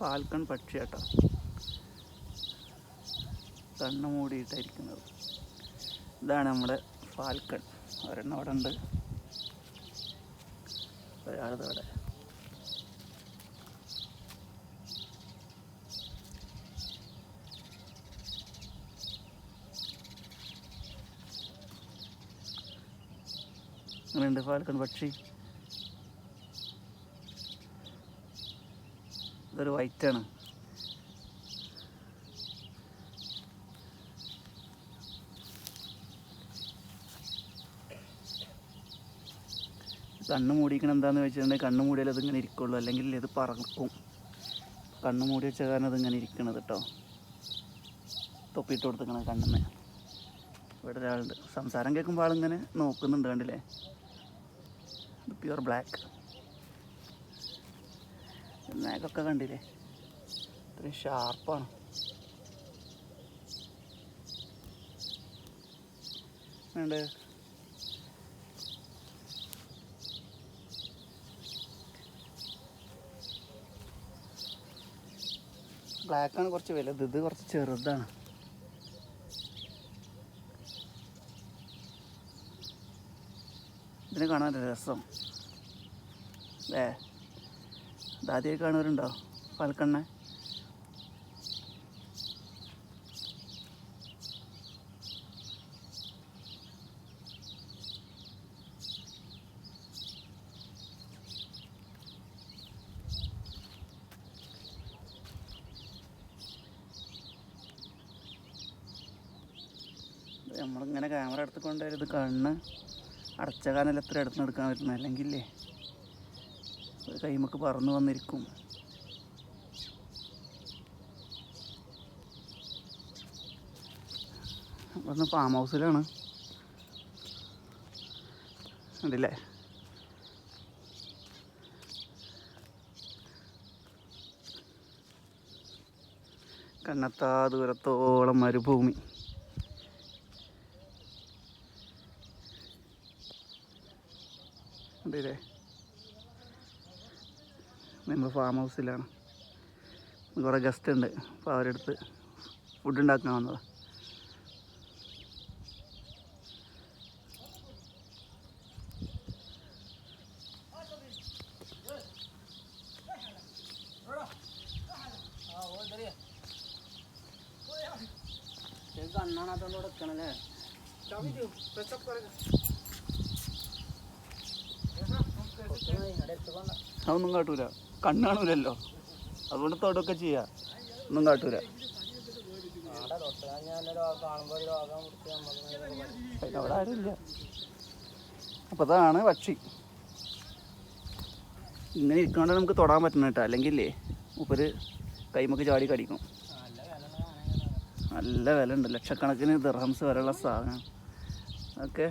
Falcon പക്ഷിയാട്ടോ. കണ്ണ് മൂടിയിട്ടായിരിക്കുന്നത്. ഇതാണ് നമ്മുടെ ഫാൽക്കൺ. ഒരെണ്ണം അവിടെ ഉണ്ട്. ഒരാളിതവിടെ അങ്ങനെയുണ്ട് ഫാൽക്കൺ പക്ഷി. ഇതൊരു വൈറ്റാണ് കണ്ണ് മൂടിക്കണം എന്താണെന്ന് വെച്ചിട്ടുണ്ടെങ്കിൽ കണ്ണ് മൂടിയാൽ അതിങ്ങനെ ഇരിക്കുള്ളൂ. അല്ലെങ്കിൽ ഇത് പറക്കും. കണ്ണ് മൂടി വെച്ച കാരണം അതിങ്ങനെ ഇരിക്കണത് കേട്ടോ തൊപ്പിയിട്ട് കൊടുത്തിങ്ങനെ കണ്ണിന്. ഇവിടെ ഒരാളുണ്ട്. സംസാരം കേൾക്കുമ്പോൾ ആളിങ്ങനെ നോക്കുന്നുണ്ട് കണ്ടില്ലേ? പ്യുവർ ബ്ലാക്ക് നാഗൊക്കെ കണ്ടില്ലേ? ഇത്രയും ഷാർപ്പാണ് വേണ്ടേ? ബ്ലാക്കാണ് കുറച്ച് വലുത് ഇത് കുറച്ച് ചെറുതാണ്. ഇതിനെ കാണാൻ രസം. ഏ ഇതാദ്യമായി കാണുന്നവരുണ്ടോ പാലക്കണ്ണ നമ്മളിങ്ങനെ ക്യാമറ എടുത്ത് കൊണ്ടുവരും ഇത് കണ്ണ് അടച്ച കാലം എത്ര എടുത്തെടുക്കാൻ പറ്റുന്നത്? അല്ലെങ്കിൽ കൈമക്ക് പറന്നു വന്നിരിക്കും. ഇവിടുന്ന് ഫാം ഹൗസിലാണ് ഉണ്ടല്ലേ കണ്ണത്താ ദൂരത്തോളം മരുഭൂമി. ഉണ്ടല്ലേ നമ്മൾ ഫാം ഹൗസിലാണ് കുറേ ഗസ്റ്റ് ഉണ്ട്. അപ്പോൾ അവരെടുത്ത് ഫുഡ് ഉണ്ടാക്കാൻ വന്നതാണ് അതൊന്നും കാട്ടൂല. കണ്ണ് കാണൂലല്ലോ അതുകൊണ്ട് തൊടൊക്കെ ചെയ്യാം. ഒന്നും കാട്ടൂല. അവിടെ ആരുമില്ല അപ്പോൾ അതാണ് പക്ഷി. ഇങ്ങനെ ഇരിക്കണോണ്ട് നമുക്ക് തൊടാൻ പറ്റണം കേട്ടോ. അല്ലെങ്കിൽ ഇല്ലേ മൂപ്പര് കൈമക്ക് ചാടി കടിക്കും. നല്ല വില ഉണ്ട്. ലക്ഷക്കണക്കിന് ദിർഹംസ് വരെയുള്ള സാധനം. അതൊക്കെ